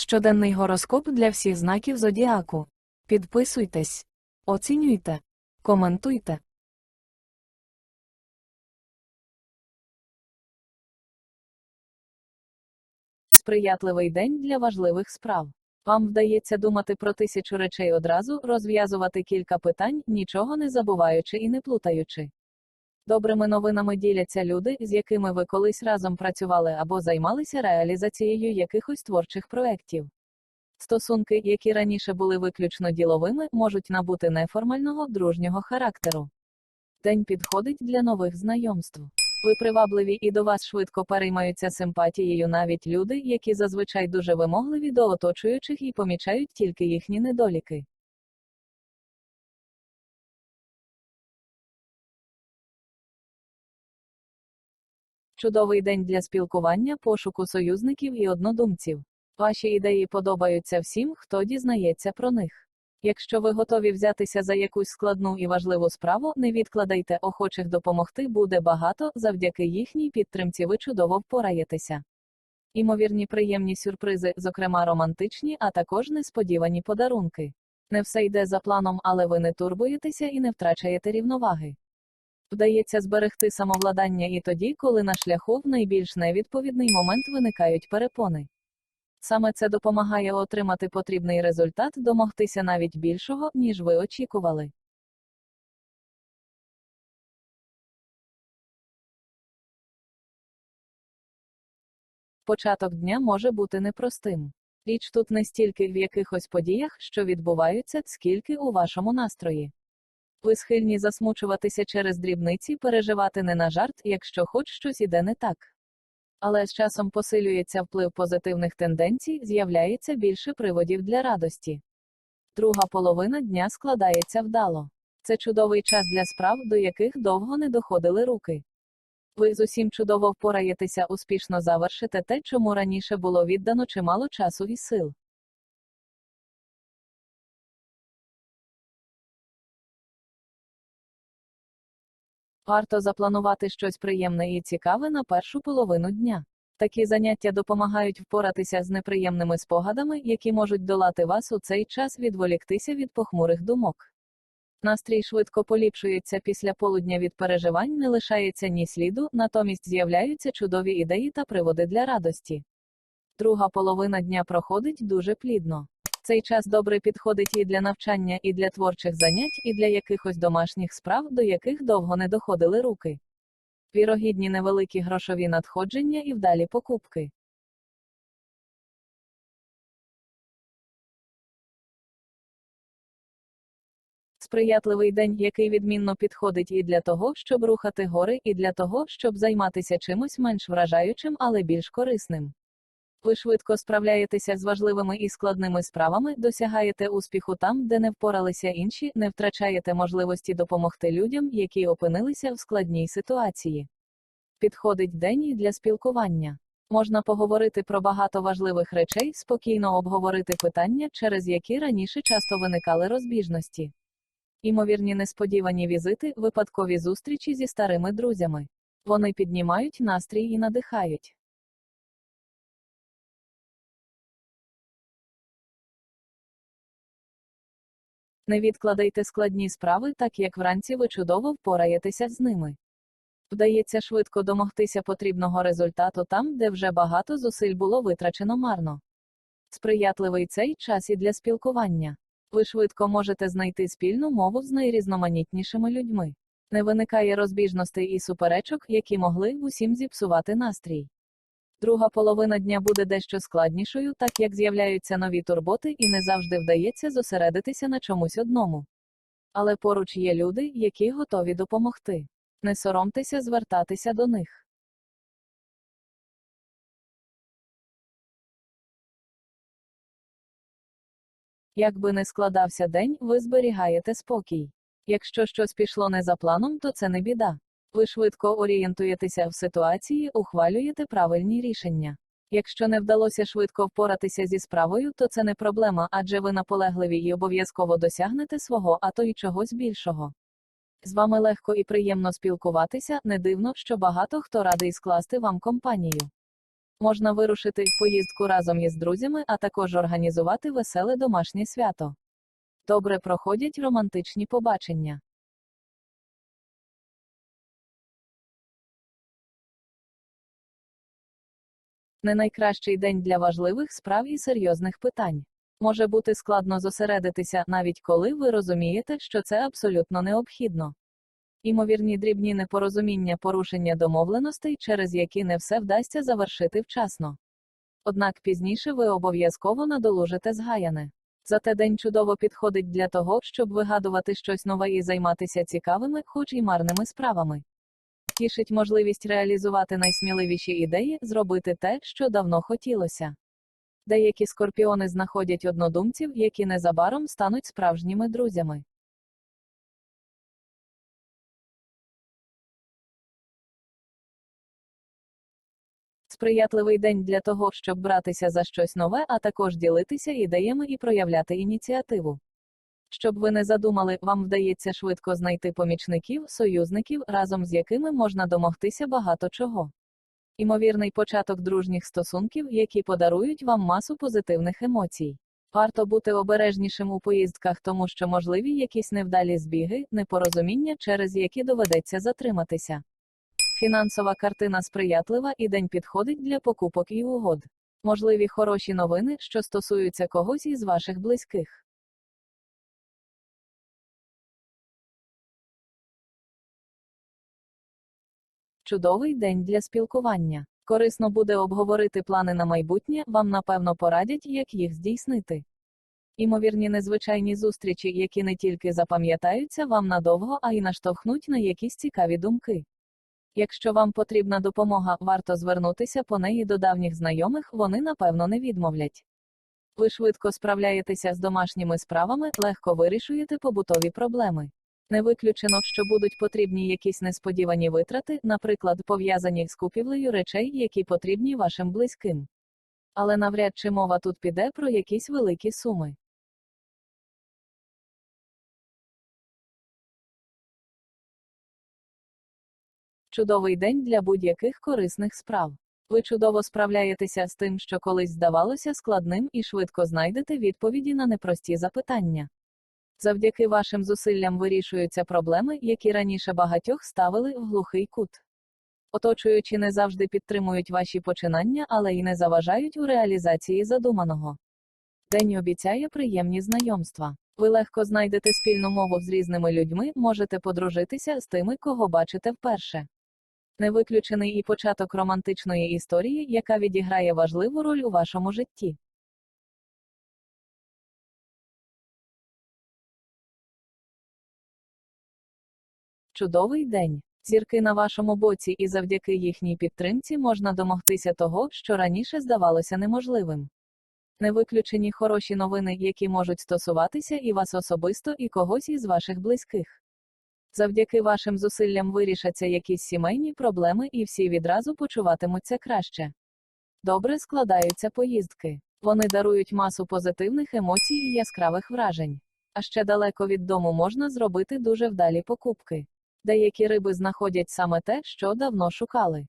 Щоденний гороскоп для всіх знаків зодіаку. Підписуйтесь, оцінюйте, коментуйте. Сприятливий день для важливих справ. Вам вдається думати про тисячу речей одразу, розв'язувати кілька питань, нічого не забуваючи і не плутаючи. Добрими новинами діляться люди, з якими ви колись разом працювали або займалися реалізацією якихось творчих проєктів. Стосунки, які раніше були виключно діловими, можуть набути неформального дружнього характеру. День підходить для нових знайомств. Ви привабливі і до вас швидко переймаються симпатією навіть люди, які зазвичай дуже вимогливі до оточуючих і помічають тільки їхні недоліки. Чудовий день для спілкування, пошуку союзників і однодумців. Ваші ідеї подобаються всім, хто дізнається про них. Якщо ви готові взятися за якусь складну і важливу справу, не відкладайте охочих допомогти буде багато, завдяки їхній підтримці ви чудово впораєтеся. Імовірні приємні сюрпризи, зокрема романтичні, а також несподівані подарунки. Не все йде за планом, але ви не турбуєтеся і не втрачаєте рівноваги. Вдається зберегти самовладання і тоді, коли на шляху в найбільш невідповідний момент виникають перепони. Саме це допомагає отримати потрібний результат, домогтися навіть більшого, ніж ви очікували. Початок дня може бути непростим. Річ тут не стільки в якихось подіях, що відбуваються, скільки у вашому настрої. Ви схильні засмучуватися через дрібниці, переживати не на жарт, якщо хоч щось іде не так. Але з часом посилюється вплив позитивних тенденцій, з'являється більше приводів для радості. Друга половина дня складається вдало. Це чудовий час для справ, до яких довго не доходили руки. Ви з усім чудово впораєтеся, успішно завершите те, чому раніше було віддано чимало часу і сил. Варто запланувати щось приємне і цікаве на першу половину дня. Такі заняття допомагають впоратися з неприємними спогадами, які можуть долати вас у цей час відволіктися від похмурих думок. Настрій швидко поліпшується після полудня від переживань, не лишається ні сліду, натомість з'являються чудові ідеї та приводи для радості. Друга половина дня проходить дуже плідно. Цей час добре підходить і для навчання, і для творчих занять, і для якихось домашніх справ, до яких довго не доходили руки. Вірогідні невеликі грошові надходження і вдалі покупки. Сприятливий день, який відмінно підходить і для того, щоб рухати гори, і для того, щоб займатися чимось менш вражаючим, але більш корисним. Ви швидко справляєтеся з важливими і складними справами, досягаєте успіху там, де не впоралися інші, не втрачаєте можливості допомогти людям, які опинилися в складній ситуації. Підходить день для спілкування. Можна поговорити про багато важливих речей, спокійно обговорити питання, через які раніше часто виникали розбіжності. Імовірні несподівані візити, випадкові зустрічі зі старими друзями. Вони піднімають настрій і надихають. Не відкладайте складні справи, так як вранці ви чудово впораєтеся з ними. Вдається швидко домогтися потрібного результату там, де вже багато зусиль було витрачено марно. Сприятливий цей час і для спілкування. Ви швидко можете знайти спільну мову з найрізноманітнішими людьми. Не виникає розбіжностей і суперечок, які могли усім зіпсувати настрій. Друга половина дня буде дещо складнішою, так як з'являються нові турботи і не завжди вдається зосередитися на чомусь одному. Але поруч є люди, які готові допомогти. Не соромтеся звертатися до них. Як би не складався день, ви зберігаєте спокій. Якщо щось пішло не за планом, то це не біда. Ви швидко орієнтуєтеся в ситуації, ухвалюєте правильні рішення. Якщо не вдалося швидко впоратися зі справою, то це не проблема, адже ви наполегливі і обов'язково досягнете свого, а то й чогось більшого. З вами легко і приємно спілкуватися, не дивно, що багато хто радий скласти вам компанію. Можна вирушити в поїздку разом із друзями, а також організувати веселе домашнє свято. Добре проходять романтичні побачення. Не найкращий день для важливих справ і серйозних питань. Може бути складно зосередитися, навіть коли ви розумієте, що це абсолютно необхідно. Імовірні дрібні непорозуміння порушення домовленостей, через які не все вдасться завершити вчасно. Однак пізніше ви обов'язково надолужите згаяне. Зате день чудово підходить для того, щоб вигадувати щось нове і займатися цікавими, хоч і марними справами. Тішить можливість реалізувати найсміливіші ідеї, зробити те, що давно хотілося. Деякі скорпіони знаходять однодумців, які незабаром стануть справжніми друзями. Сприятливий день для того, щоб братися за щось нове, а також ділитися ідеями і проявляти ініціативу. Щоб ви не задумали, вам вдається швидко знайти помічників, союзників, разом з якими можна домогтися багато чого. Імовірний початок дружніх стосунків, які подарують вам масу позитивних емоцій. Варто бути обережнішим у поїздках, тому що можливі якісь невдалі збіги, непорозуміння, через які доведеться затриматися. Фінансова картина сприятлива і день підходить для покупок і угод. Можливі хороші новини, що стосуються когось із ваших близьких. Чудовий день для спілкування. Корисно буде обговорити плани на майбутнє, вам напевно порадять, як їх здійснити. Імовірні незвичайні зустрічі, які не тільки запам'ятаються вам надовго, а й наштовхнуть на якісь цікаві думки. Якщо вам потрібна допомога, варто звернутися по неї до давніх знайомих, вони напевно не відмовлять. Ви швидко справляєтеся з домашніми справами, легко вирішуєте побутові проблеми. Не виключено, що будуть потрібні якісь несподівані витрати, наприклад, пов'язані з купівлею речей, які потрібні вашим близьким. Але навряд чи мова тут піде про якісь великі суми. Чудовий день для будь-яких корисних справ. Ви чудово справляєтеся з тим, що колись здавалося складним, і швидко знайдете відповіді на непрості запитання. Завдяки вашим зусиллям вирішуються проблеми, які раніше багатьох ставили в глухий кут. Оточуючі не завжди підтримують ваші починання, але й не заважають у реалізації задуманого. День обіцяє приємні знайомства. Ви легко знайдете спільну мову з різними людьми, можете подружитися з тими, кого бачите вперше. Не виключений і початок романтичної історії, яка відіграє важливу роль у вашому житті. Чудовий день. Зірки на вашому боці, і завдяки їхній підтримці можна домогтися того, що раніше здавалося неможливим. Не виключені хороші новини, які можуть стосуватися і вас особисто, і когось із ваших близьких. Завдяки вашим зусиллям вирішаться якісь сімейні проблеми, і всі відразу почуватимуться краще. Добре складаються поїздки. Вони дарують масу позитивних емоцій і яскравих вражень. А ще далеко від дому можна зробити дуже вдалі покупки. Деякі риби знаходять саме те, що давно шукали.